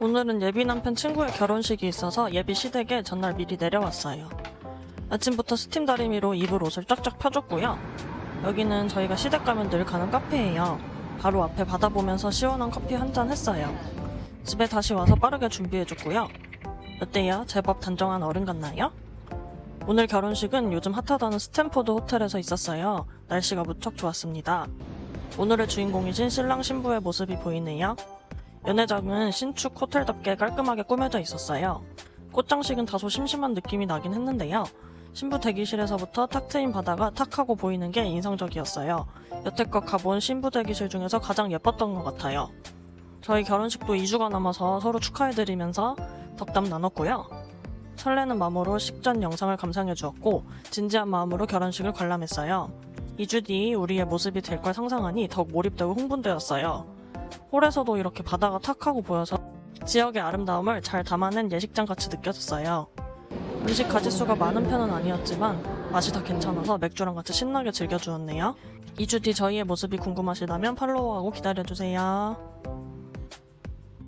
오늘은 예비 남편 친구의 결혼식이 있어서 예비 시댁에 전날 미리 내려왔어요. 아침부터 스팀 다리미로 입을 옷을 쫙쫙 펴줬고요. 여기는 저희가 시댁 가면 늘 가는 카페예요. 바로 앞에 바다 보면서 시원한 커피 한 잔 했어요. 집에 다시 와서 빠르게 준비해줬고요. 어때요? 제법 단정한 어른 같나요? 오늘 결혼식은 요즘 핫하다는 스탠포드 호텔에서 있었어요. 날씨가 무척 좋았습니다. 오늘의 주인공이신 신랑 신부의 모습이 보이네요. 연회장은 신축 호텔답게 깔끔하게 꾸며져 있었어요. 꽃장식은 다소 심심한 느낌이 나긴 했는데요. 신부 대기실에서부터 탁 트인 바다가 탁 하고 보이는 게 인상적이었어요. 여태껏 가본 신부 대기실 중에서 가장 예뻤던 것 같아요. 저희 결혼식도 2주가 남아서 서로 축하해드리면서 덕담 나눴고요. 설레는 마음으로 식전 영상을 감상해 주었고 진지한 마음으로 결혼식을 관람했어요. 2주 뒤 우리의 모습이 될 걸 상상하니 더욱 몰입되고 흥분되었어요. 홀에서도 이렇게 바다가 탁 하고 보여서 지역의 아름다움을 잘 담아낸 예식장 같이 느껴졌어요. 음식 가짓수가 많은 편은 아니었지만 맛이 다 괜찮아서 맥주랑 같이 신나게 즐겨주었네요. 2주 뒤 저희의 모습이 궁금하시다면 팔로우하고 기다려주세요.